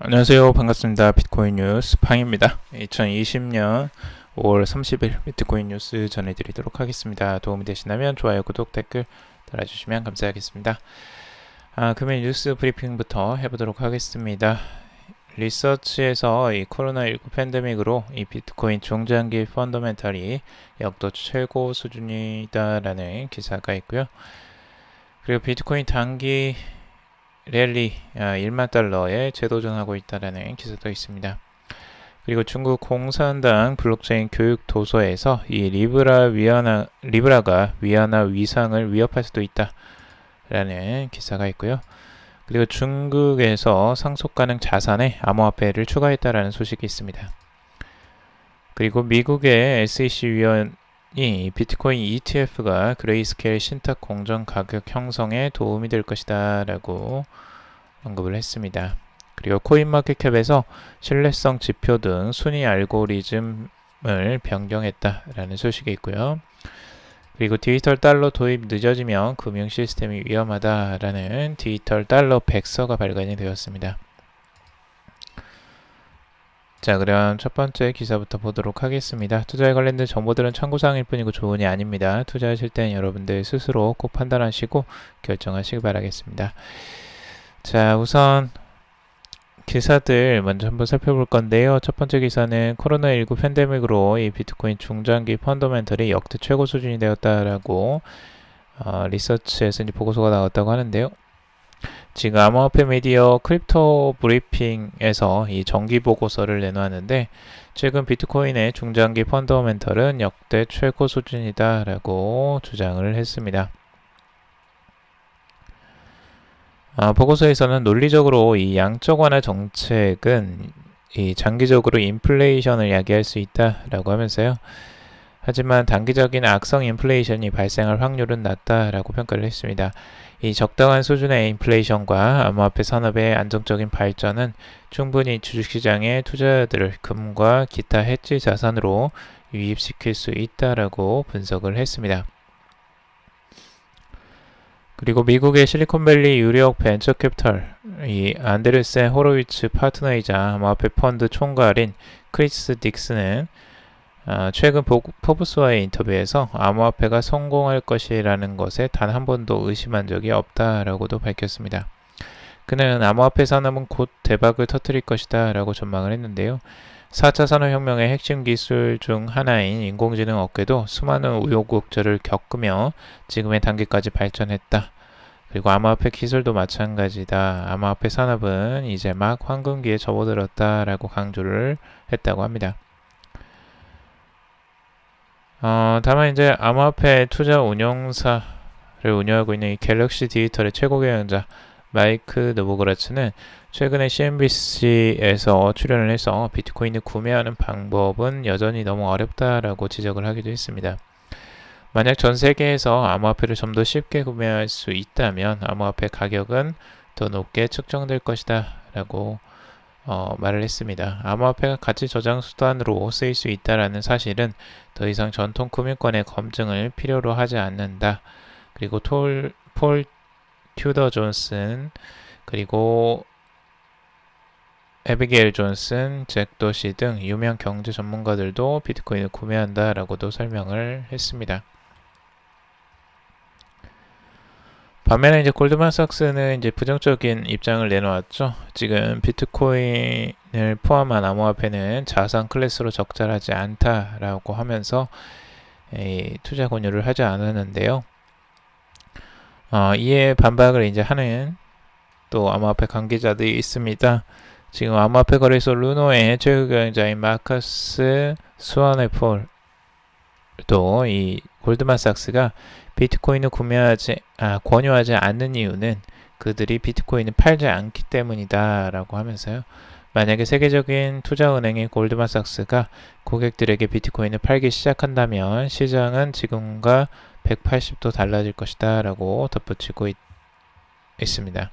안녕하세요. 반갑습니다. 비트코인 뉴스 팡입니다. 2020년 5월 30일 비트코인 뉴스 전해드리도록 하겠습니다. 도움이 되시다면 좋아요, 구독, 댓글 달아주시면 감사하겠습니다. 아, 금일 뉴스 브리핑부터 해보도록 하겠습니다. 리서치에서 이 코로나19 팬데믹으로 이 비트코인 중장기 펀더멘탈이 역도 최고 수준이다라는 기사가 있고요. 그리고 비트코인 단기 랠리 1만 아, 달러에 재도전하고 있다라는 기사도 있습니다. 그리고 중국 공산당 블록체인 교육 도서에서 이 리브라 위안화 리브라가 위안화 위상을 위협할 수도 있다라는 기사가 있고요. 그리고 중국에서 상속 가능 자산에 암호화폐를 추가했다라는 소식이 있습니다. 그리고 미국의 SEC 위원 이 비트코인 ETF가 그레이스케일 신탁 공정 가격 형성에 도움이 될 것이다 라고 언급을 했습니다. 그리고 코인마켓캡에서 신뢰성 지표 등 순위 알고리즘을 변경했다라는 소식이 있고요. 그리고 디지털 달러 도입 늦어지면 금융 시스템이 위험하다라는 디지털 달러 백서가 발간이 되었습니다. 자, 그럼 첫 번째 기사부터 보도록 하겠습니다. 투자에 관련된 정보들은 참고사항일 뿐이고 조언이 아닙니다. 투자하실 땐 여러분들 스스로 꼭 판단하시고 결정하시기 바라겠습니다. 자, 우선 기사들 먼저 한번 살펴볼 건데요. 첫 번째 기사는 코로나19 팬데믹으로 이 비트코인 중장기 펀더멘털이 역대 최고 수준이 되었다라고 어, 리서치에서 이제 보고서가 나왔다고 하는데요. 지금 암호화폐 미디어 크립토 브리핑에서 이 정기 보고서를 내놓았는데 최근 비트코인의 중장기 펀더멘털은 역대 최고 수준이다라고 주장을 했습니다. 아, 보고서에서는 논리적으로 이 양적 완화 정책은 이 장기적으로 인플레이션을 야기할 수 있다라고 하면서요. 하지만 단기적인 악성 인플레이션이 발생할 확률은 낮다라고 평가를 했습니다. 이 적당한 수준의 인플레이션과 암호화폐 산업의 안정적인 발전은 충분히 주식시장의 투자자들을 금과 기타 해지 자산으로 유입시킬 수 있다라고 분석을 했습니다. 그리고 미국의 실리콘밸리 유력 벤처 캐피털 이 안데르센 호로위츠 파트너이자 암호화폐 펀드 총괄인 크리스 딕스는 어, 최근 포브스와의 인터뷰에서 암호화폐가 성공할 것이라는 것에 단 한 번도 의심한 적이 없다라고도 밝혔습니다. 그는 암호화폐 산업은 곧 대박을 터뜨릴 것이다 라고 전망을 했는데요. 4차 산업혁명의 핵심 기술 중 하나인 인공지능 업계도 수많은 우여곡절을 겪으며 지금의 단계까지 발전했다. 그리고 암호화폐 기술도 마찬가지다. 암호화폐 산업은 이제 막 황금기에 접어들었다 라고 강조를 했다고 합니다. 어, 다만 이제 암호화폐 투자 운용사를 운영하고 있는 이 갤럭시 디지털의 최고 경영자 마이크 노보그라츠는 최근에 CNBC에서 출연을 해서 비트코인을 구매하는 방법은 여전히 너무 어렵다라고 지적을 하기도 했습니다. 만약 전 세계에서 암호화폐를 좀 더 쉽게 구매할 수 있다면 암호화폐 가격은 더 높게 측정될 것이다 라고 어, 말을 했습니다. 암호화폐가 가치 저장 수단으로 쓰일 수 있다라는 사실은 더 이상 전통 금융권의 검증을 필요로 하지 않는다. 그리고 톨, 폴 튜더 존슨 그리고 에비게일 존슨, 잭 도시 등 유명 경제 전문가들도 비트코인을 구매한다라고도 설명을 했습니다. 반면에 이제 골드만삭스는 이제 부정적인 입장을 내놓았죠. 지금 비트코인을 포함한 암호화폐는 자산 클래스로 적절하지 않다라고 하면서 투자 권유를 하지 않았는데요. 어, 이에 반박을 이제 하는 또 암호화폐 관계자들이 있습니다. 지금 암호화폐 거래소 루노의 최고 경영자인 마커스 수아네폴도 이 골드만삭스가 비트코인을 구매하지 아, 권유하지 않는 이유는 그들이 비트코인을 팔지 않기 때문이다 라고 하면서요. 만약에 세계적인 투자은행인 골드만삭스가 고객들에게 비트코인을 팔기 시작한다면 시장은 지금과 180도 달라질 것이다 라고 덧붙이고 있, 있습니다.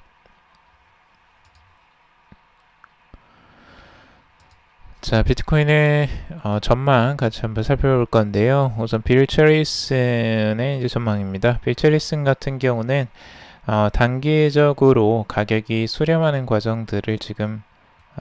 자, 비트코인의 어, 전망 같이 한번 살펴볼 건데요. 우선 빌 체리슨의 이제 전망입니다. 빌 체리슨 같은 경우는 어, 단기적으로 가격이 수렴하는 과정들을 지금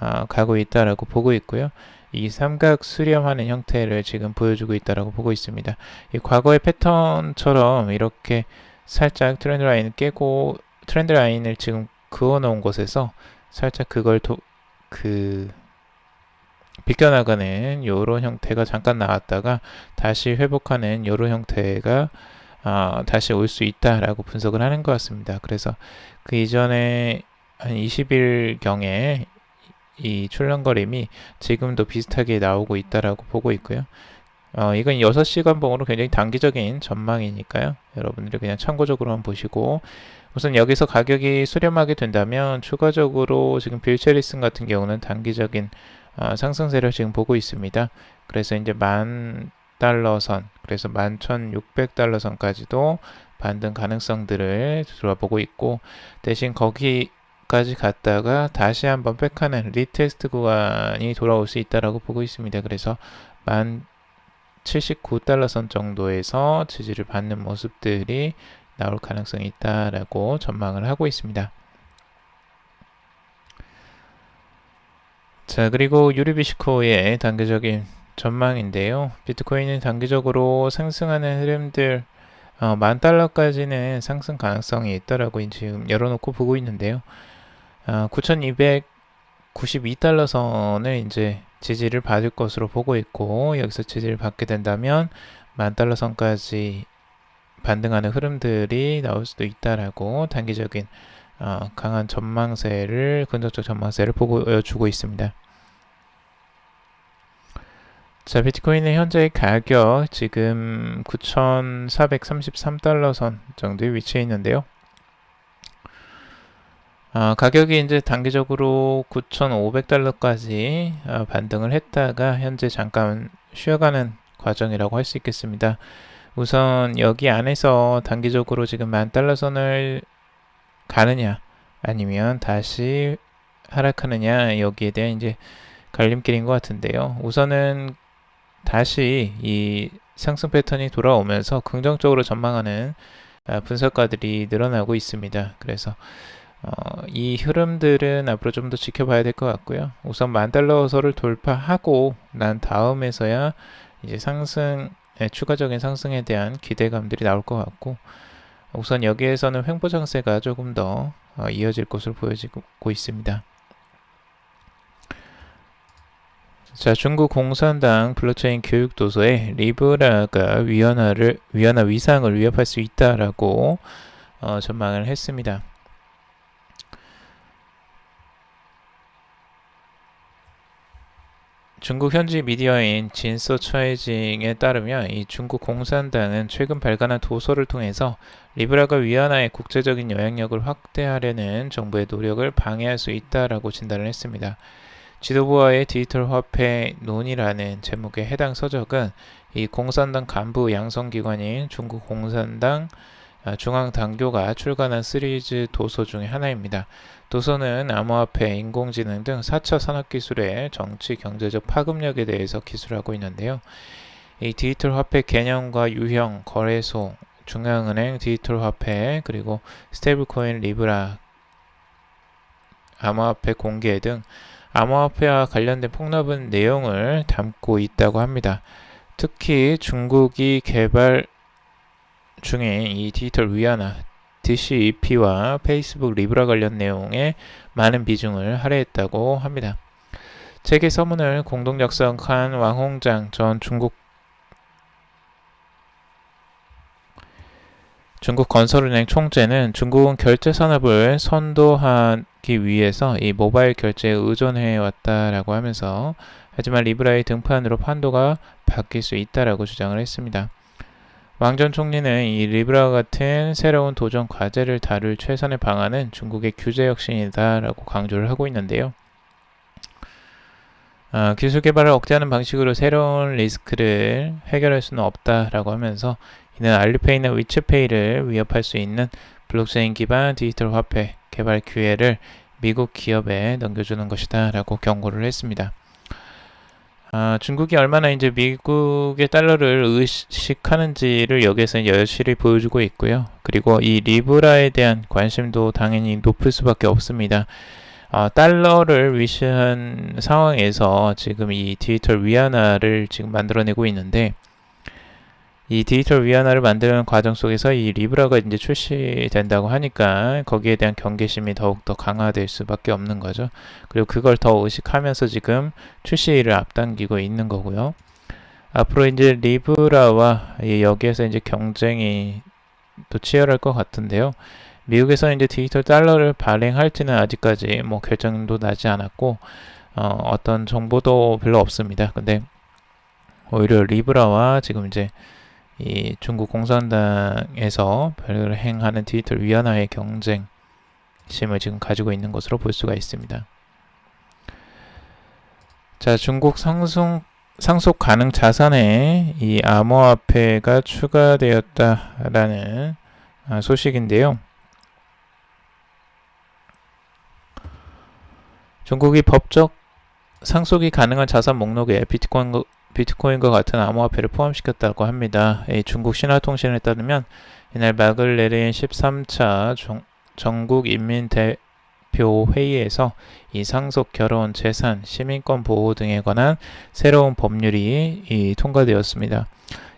아, 가고 있다라고 보고 있고요. 이 삼각 수렴하는 형태를 지금 보여주고 있다라고 보고 있습니다. 이 과거의 패턴처럼 이렇게 살짝 트렌드 라인을 깨고 트렌드 라인을 지금 그어 놓은 곳에서 살짝 그걸 도, 그 비껴나가는 요런 형태가 잠깐 나왔다가 다시 회복하는 요런 형태가 어, 다시 올 수 있다라고 분석을 하는 것 같습니다. 그래서 그 이전에 한 20일 경에 이 출렁거림이 지금도 비슷하게 나오고 있다라고 보고 있고요. 어, 이건 6시간 봉으로 굉장히 단기적인 전망이니까요. 여러분들이 그냥 참고적으로만 보시고 우선 여기서 가격이 수렴하게 된다면 추가적으로 지금 빌체리슨 같은 경우는 단기적인 어, 상승세를 지금 보고 있습니다. 그래서 이제 만 달러 선, 그래서 11,600달러 선까지도 반등 가능성들을 들어보고 있고 대신 거기 까지 갔다가 다시 한번 백하는 리테스트 구간이 돌아올 수 있다라고 보고 있습니다. 그래서 만 79달러 선 정도에서 지지를 받는 모습들이 나올 가능성이 있다라고 전망을 하고 있습니다. 자, 그리고 유리비시코의 단계적인 전망인데요. 비트코인은 단기적으로 상승하는 흐름들 어, 만 달러까지는 상승 가능성이 있다라고 지금 열어놓고 보고 있는데요. 어, 9,292달러 선을 이제 지지를 받을 것으로 보고 있고 여기서 지지를 받게 된다면 만 달러 선까지 반등하는 흐름들이 나올 수도 있다라고 단기적인 어, 강한 전망세를 근접적 전망세를 보여주고 있습니다. 자, 비트코인의 현재 가격 지금 9,433달러 선 정도에 위치해 있는데요. 어, 가격이 이제 단기적으로 9,500달러까지 어, 반등을 했다가 현재 잠깐 쉬어가는 과정이라고 할 수 있겠습니다. 우선 여기 안에서 단기적으로 지금 만 달러 선을 가느냐 아니면 다시 하락하느냐 여기에 대한 이제 갈림길인 것 같은데요. 우선은 다시 이 상승 패턴이 돌아오면서 긍정적으로 전망하는 아, 분석가들이 늘어나고 있습니다. 그래서 어, 이 흐름들은 앞으로 좀 더 지켜봐야 될 것 같고요. 우선 만 달러서를 돌파하고 난 다음에서야 이제 상승 추가적인 상승에 대한 기대감들이 나올 것 같고 우선 여기에서는 횡보 장세가 조금 더 어, 이어질 것으로 보여지고 있습니다. 자, 중국 공산당 블록체인 교육 도서에 리브라가 위안화를 위안화 위상을 위협할 수 있다라고 어, 전망을 했습니다. 중국 현지 미디어인 진서 처이징에 따르면 이 중국 공산당은 최근 발간한 도서를 통해서 리브라가 위안화의 국제적인 영향력을 확대하려는 정부의 노력을 방해할 수 있다라고 진단을 했습니다. 지도부와의 디지털 화폐 논의라는 제목의 해당 서적은 이 공산당 간부 양성기관인 중국 공산당 아, 중앙당교가 출간한 시리즈 도서 중의 하나입니다. 도서는 암호화폐, 인공지능 등 4차 산업기술의 정치, 경제적 파급력에 대해서 기술하고 있는데요. 이 디지털 화폐 개념과 유형, 거래소, 중앙은행 디지털 화폐, 그리고 스테이블코인 리브라, 암호화폐 공개 등 암호화폐와 관련된 폭넓은 내용을 담고 있다고 합니다. 특히 중국이 개발 중에 이 디지털 위안화 DCEP와 페이스북 리브라 관련 내용에 많은 비중을 할애했다고 합니다. 책의 서문을 공동 작성한 왕홍장 전 중국 중국 건설은행 총재는 중국은 결제 산업을 선도하기 위해서 이 모바일 결제에 의존해 왔다라고 하면서 하지만 리브라의 등판으로 판도가 바뀔 수 있다라고 주장을 했습니다. 왕전 총리는 이 리브라 같은 새로운 도전 과제를 다룰 최선의 방안은 중국의 규제 혁신이다라고 강조를 하고 있는데요. 어, 기술 개발을 억제하는 방식으로 새로운 리스크를 해결할 수는 없다라고 하면서 이는 알리페이나 위치페이를 위협할 수 있는 블록체인 기반 디지털 화폐 개발 기회를 미국 기업에 넘겨주는 것이다 라고 경고를 했습니다. 아, 중국이 얼마나 이제 미국의 달러를 의식하는지를 여기에서 여실히 보여주고 있고요. 그리고 이 리브라에 대한 관심도 당연히 높을 수밖에 없습니다. 어, 달러를 위시한 상황에서 지금 이 디지털 위안화를 지금 만들어내고 있는데 이 디지털 위안화를 만드는 과정 속에서 이 리브라가 이제 출시된다고 하니까 거기에 대한 경계심이 더욱더 강화될 수밖에 없는 거죠. 그리고 그걸 더 의식하면서 지금 출시를 앞당기고 있는 거고요. 앞으로 이제 리브라와 여기에서 이제 경쟁이 또 치열할 것 같은데요. 미국에서 이제 디지털 달러를 발행할지는 아직까지 뭐 결정도 나지 않았고 어, 떤 정보도 별로 없습니다. 근데 오히려 리브라와 지금 이제 이 중국 공산당에서 발행하는 디지털 위안화의 경쟁심을 지금 가지고 있는 것으로 볼 수가 있습니다. 자, 중국 상속, 상속 가능 자산에 이 암호화폐가 추가되었다라는 아, 소식인데요. 중국이 법적 상속이 가능한 자산 목록에 비트코인, 비트코인과 같은 암호화폐를 포함시켰다고 합니다. 중국 신화통신에 따르면 이날 마글레린 13차 종, 전국 인민 대표 회의에서 이 상속, 결혼, 재산, 시민권 보호 등에 관한 새로운 법률이 통과되었습니다.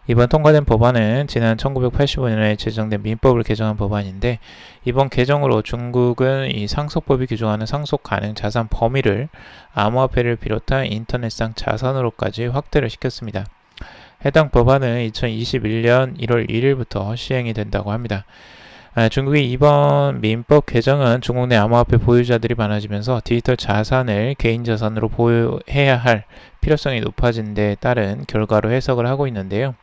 이번 통과된 법안은 지난 1985년에 제정된 민법을 개정한 법안인데 이번 개정으로 중국은 이 상속법이 규정하는 상속 가능 자산 범위를 암호화폐를 비롯한 인터넷상 자산으로까지 확대를 시켰습니다. 해당 법안은 2021년 1월 1일부터 시행이 된다고 합니다. 아, 중국의 이번 민법 개정은 중국 내 암호화폐 보유자들이 많아지면서 디지털 자산을 개인 자산으로 보유해야 할 필요성이 높아진 데 따른 결과로 해석을 하고 있는데요.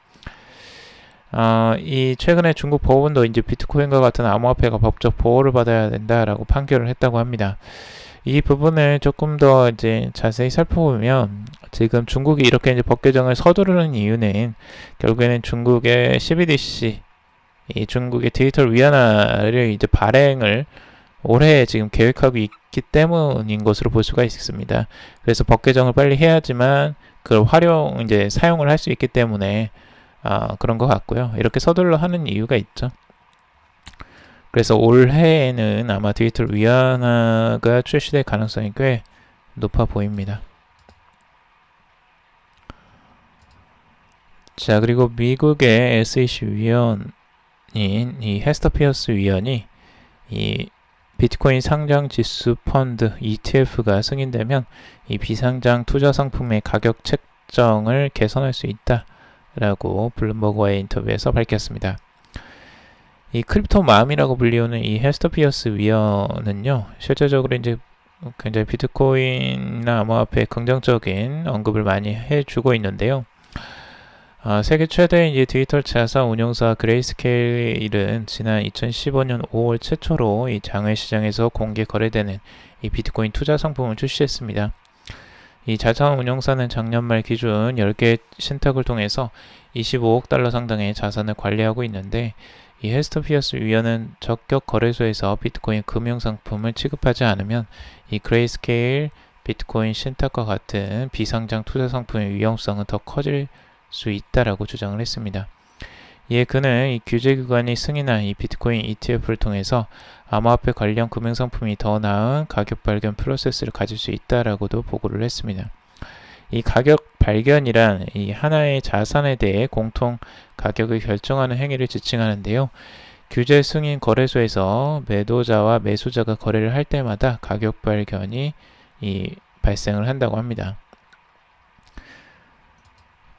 어, 이 최근에 중국 법원도 이제 비트코인과 같은 암호화폐가 법적 보호를 받아야 된다라고 판결을 했다고 합니다. 이 부분을 조금 더 이제 자세히 살펴보면 지금 중국이 이렇게 이제 법 개정을 서두르는 이유는 결국에는 중국의 CBDC 이 중국의 디지털 위안화를 이제 발행을 올해 지금 계획하고 있기 때문인 것으로 볼 수가 있습니다. 그래서 법 개정을 빨리 해야지만 그걸 활용 이제 사용을 할 수 있기 때문에 아, 그런 것 같고요. 이렇게 서둘러 하는 이유가 있죠. 그래서 올해에는 아마 디지털 위안화가 출시될 가능성이 꽤 높아 보입니다. 자, 그리고 미국의 SEC 위원인 이 헤스터 피어스 위원이 이 비트코인 상장 지수 펀드 ETF가 승인되면 이 비상장 투자 상품의 가격 책정을 개선할 수 있다. 라고 블룸버그와의 인터뷰에서 밝혔습니다. 이 크립토 마음이라고 불리우는 이 헤스터 피어스 위원은요, 실제적으로 이제 굉장히 비트코인이나 암호화폐 긍정적인 언급을 많이 해주고 있는데요. 아, 세계 최대 이제 디지털 자산 운용사 그레이스케일은 지난 2015년 5월 최초로 이 장외 시장에서 공개 거래되는 이 비트코인 투자 상품을 출시했습니다. 이 자산 운용사는 작년 말 기준 10개 신탁을 통해서 25억 달러 상당의 자산을 관리하고 있는데 이 헤스터 피어스 위원은 적격 거래소에서 비트코인 금융상품을 취급하지 않으면 이 그레이스케일 비트코인 신탁과 같은 비상장 투자 상품의 위험성은 더 커질 수 있다라고 주장을 했습니다. 이에 그는 이 규제기관이 승인한 이 비트코인 ETF를 통해서 암호화폐 관련 금융상품이 더 나은 가격 발견 프로세스를 가질 수 있다라고도 보고를 했습니다. 이 가격 발견이란 이 하나의 자산에 대해 공통 가격을 결정하는 행위를 지칭하는데요. 규제 승인 거래소에서 매도자와 매수자가 거래를 할 때마다 가격 발견이 이 발생을 한다고 합니다.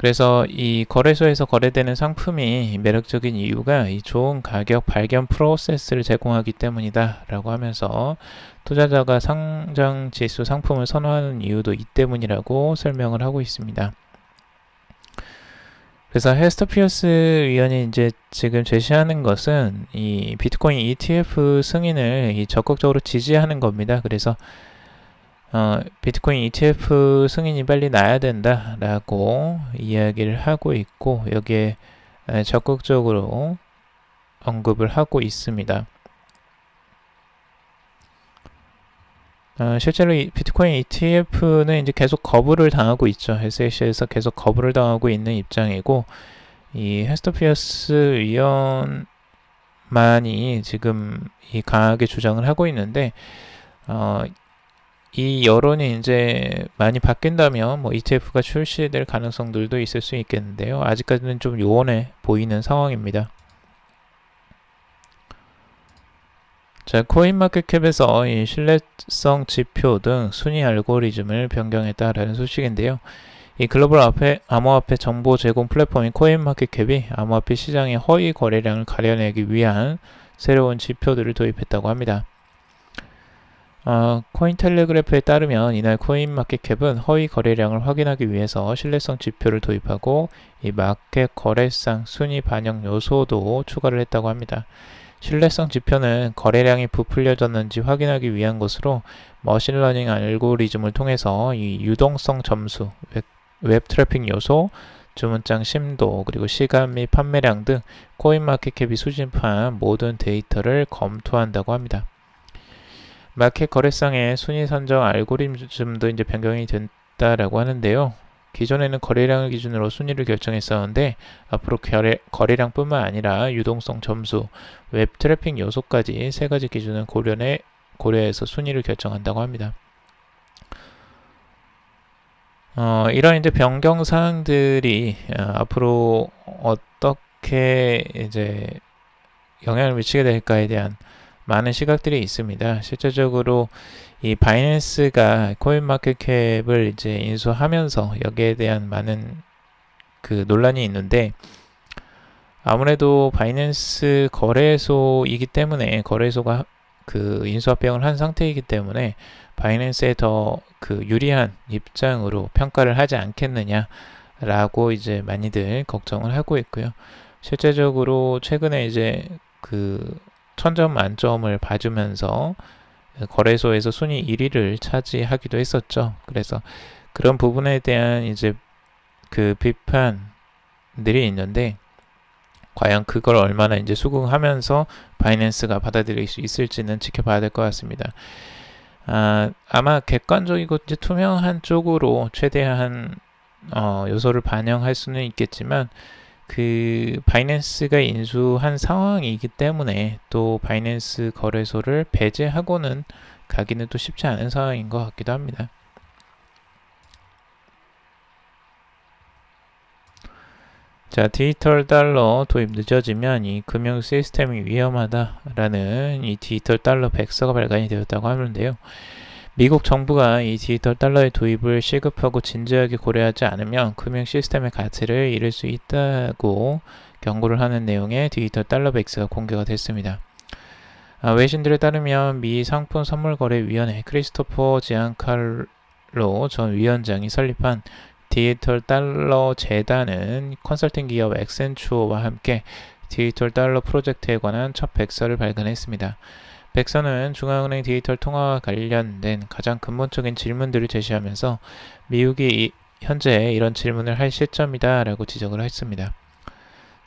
그래서 이 거래소에서 거래되는 상품이 매력적인 이유가 이 좋은 가격 발견 프로세스를 제공하기 때문이다 라고 하면서 투자자가 상장 지수 상품을 선호하는 이유도 이 때문이라고 설명을 하고 있습니다. 그래서 헤스터 피어스 위원이 이제 지금 제시하는 것은 이 비트코인 ETF 승인을 적극적으로 지지하는 겁니다. 그래서 어, 비트코인 ETF 승인이 빨리 나야 된다라고 이야기를 하고 있고 여기에 적극적으로 언급을 하고 있습니다. 어, 실제로 이 비트코인 ETF는 이제 계속 거부를 당하고 있죠. SEC에서 계속 거부를 당하고 있는 입장이고 이 헤스터피어스 위원만이 지금 이 강하게 주장을 하고 있는데 어, 이 여론이 이제 많이 바뀐다면 뭐 ETF가 출시될 가능성들도 있을 수 있겠는데요. 아직까지는 좀 요원해 보이는 상황입니다. 자, 코인마켓캡에서 이 신뢰성 지표 등 순위 알고리즘을 변경했다라는 소식인데요. 이 글로벌 앞에 암호화폐 정보 제공 플랫폼인 코인마켓캡이 암호화폐 시장의 허위 거래량을 가려내기 위한 새로운 지표들을 도입했다고 합니다. 어, 코인텔레그래프에 따르면 이날 코인마켓캡은 허위 거래량을 확인하기 위해서 신뢰성 지표를 도입하고 이 마켓 거래상 순위 반영 요소도 추가를 했다고 합니다. 신뢰성 지표는 거래량이 부풀려졌는지 확인하기 위한 것으로 머신러닝 알고리즘을 통해서 이 유동성 점수, 웹, 웹 트래픽 요소, 주문장 심도, 그리고 시간 및 판매량 등 코인마켓캡이 수집한 모든 데이터를 검토한다고 합니다. 마켓 거래상의 순위 선정 알고리즘도 이제 변경이 됐다라고 하는데요. 기존에는 거래량을 기준으로 순위를 결정했었는데 앞으로 거래, 거래량뿐만 아니라 유동성 점수, 웹 트래픽 요소까지 세 가지 기준을 고려해 고려해서 순위를 결정한다고 합니다. 어, 이런 이제 변경 사항들이 어, 앞으로 어떻게 이제 영향을 미치게 될까에 대한 많은 시각들이 있습니다. 실제적으로 이 바이낸스가 코인마켓캡을 이제 인수하면서 여기에 대한 많은 그 논란이 있는데 아무래도 바이낸스 거래소이기 때문에 거래소가 그 인수합병을 한 상태이기 때문에 바이낸스에 더 그 유리한 입장으로 평가를 하지 않겠느냐라고 이제 많이들 걱정을 하고 있고요. 실제적으로 최근에 이제 그 천점 만점을 봐주면서 거래소에서 순위 1위를 차지하기도 했었죠. 그래서 그런 부분에 대한 이제 그 비판들이 있는데 과연 그걸 얼마나 이제 수긍하면서 바이낸스가 받아들일 수 있을지는 지켜봐야 될 것 같습니다. 아, 아마 객관적이고 이제 투명한 쪽으로 최대한 어, 요소를 반영할 수는 있겠지만 그 바이낸스가 인수한 상황이기 때문에 또 바이낸스 거래소를 배제하고는 가기는 또 쉽지 않은 상황인 것 같기도 합니다. 자, 디지털 달러 도입 늦어지면 이 금융 시스템이 위험하다라는 이 디지털 달러 백서가 발간이 되었다고 하는데요. 미국 정부가 이 디지털 달러의 도입을 시급하고 진지하게 고려하지 않으면 금융 시스템의 가치를 잃을 수 있다고 경고를 하는 내용의 디지털 달러 백스가 공개가 됐습니다. 아, 외신들에 따르면 미 상품 선물 거래 위원회 크리스토퍼 지안칼로 전 위원장이 설립한 디지털 달러 재단은 컨설팅 기업 엑센추어와 함께 디지털 달러 프로젝트에 관한 첫 백서를 발간했습니다. 백서는 중앙은행 디지털 통화와 관련된 가장 근본적인 질문들을 제시하면서 미국이 현재 이런 질문을 할 시점이다 라고 지적을 했습니다.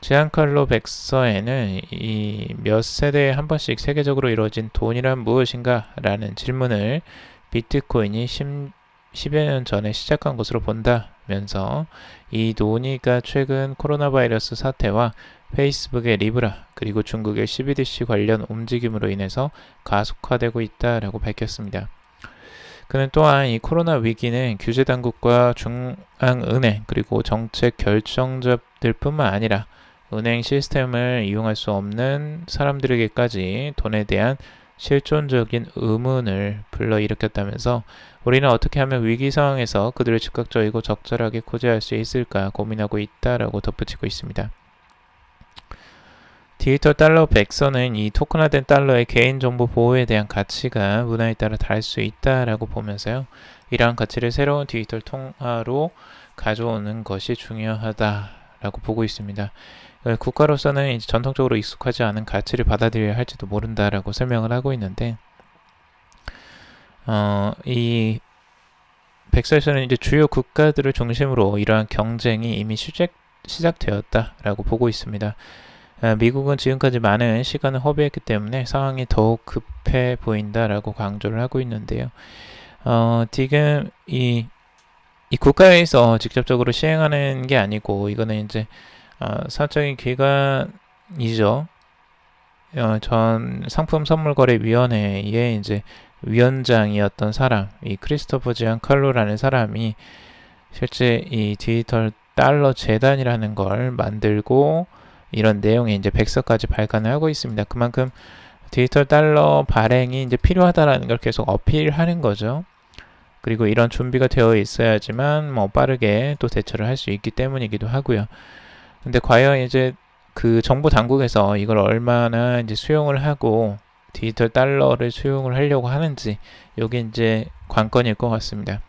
지안칼로 백서에는 이 몇 세대에 한 번씩 세계적으로 이루어진 돈이란 무엇인가 라는 질문을 비트코인이 10, 10여 년 전에 시작한 것으로 본다면서 이 논의가 최근 코로나 바이러스 사태와 페이스북의 리브라 그리고 중국의 CBDC 관련 움직임으로 인해서 가속화되고 있다라고 밝혔습니다. 그는 또한 이 코로나 위기는 규제 당국과 중앙은행 그리고 정책 결정자들뿐만 아니라 은행 시스템을 이용할 수 없는 사람들에게까지 돈에 대한 실존적인 의문을 불러일으켰다면서 우리는 어떻게 하면 위기 상황에서 그들을 즉각적이고 적절하게 구제할 수 있을까 고민하고 있다라고 덧붙이고 있습니다. 디지털 달러 백서는 이 토큰화된 달러의 개인정보 보호에 대한 가치가 문화에 따라 다를 수 있다라고 보면서요. 이러한 가치를 새로운 디지털 통화로 가져오는 것이 중요하다라고 보고 있습니다. 어, 국가로서는 전통적으로 익숙하지 않은 가치를 받아들여야 할지도 모른다라고 설명을 하고 있는데, 어, 이 백서에서는 이제 주요 국가들을 중심으로 이러한 경쟁이 이미 시작, 시작되었다라고 보고 있습니다. 아, 미국은 지금까지 많은 시간을 허비했기 때문에 상황이 더욱 급해 보인다라고 강조를 하고 있는데요. 어, 지금 이, 이 국가에서 직접적으로 시행하는 게 아니고 이거는 이제 어, 사적인 기관이죠. 어, 전 상품 선물 거래 위원회에 이제 위원장이었던 사람, 이 크리스토퍼 지안 칼로라는 사람이 실제 이 디지털 달러 재단이라는 걸 만들고 이런 내용에 이제 백서까지 발간을 하고 있습니다. 그만큼 디지털 달러 발행이 이제 필요하다라는 걸 계속 어필하는 거죠. 그리고 이런 준비가 되어 있어야지만 뭐 빠르게 또 대처를 할 수 있기 때문이기도 하고요. 근데 과연 이제 그 정부 당국에서 이걸 얼마나 이제 수용을 하고 디지털 달러를 수용을 하려고 하는지 이게 이제 관건일 것 같습니다.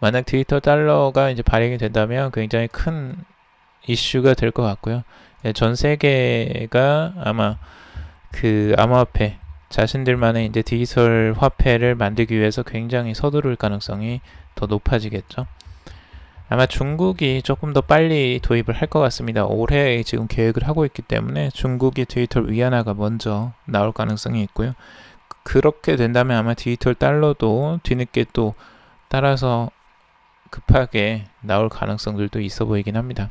만약 디지털 달러가 이제 발행이 된다면 굉장히 큰 이슈가 될 것 같고요. 예, 전 세계가 아마 그 암호화폐 자신들만의 이제 디지털 화폐를 만들기 위해서 굉장히 서두를 가능성이 더 높아지겠죠. 아마 중국이 조금 더 빨리 도입을 할 것 같습니다. 올해 지금 계획을 하고 있기 때문에 중국이 디지털 위안화가 먼저 나올 가능성이 있고요. 그렇게 된다면 아마 디지털 달러도 뒤늦게 또 따라서 급하게 나올 가능성들도 있어 보이긴 합니다.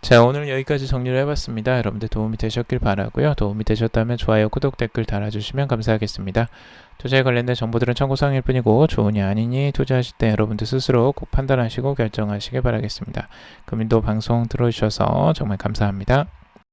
자, 오늘 여기까지 정리를 해봤습니다. 여러분들 도움이 되셨길 바라고요. 도움이 되셨다면 좋아요, 구독, 댓글 달아주시면 감사하겠습니다. 투자에 관련된 정보들은 참고사항일 뿐이고 좋으니 아니니 투자하실 때 여러분들 스스로 꼭 판단하시고 결정하시길 바라겠습니다. 금인도 방송 들어주셔서 정말 감사합니다.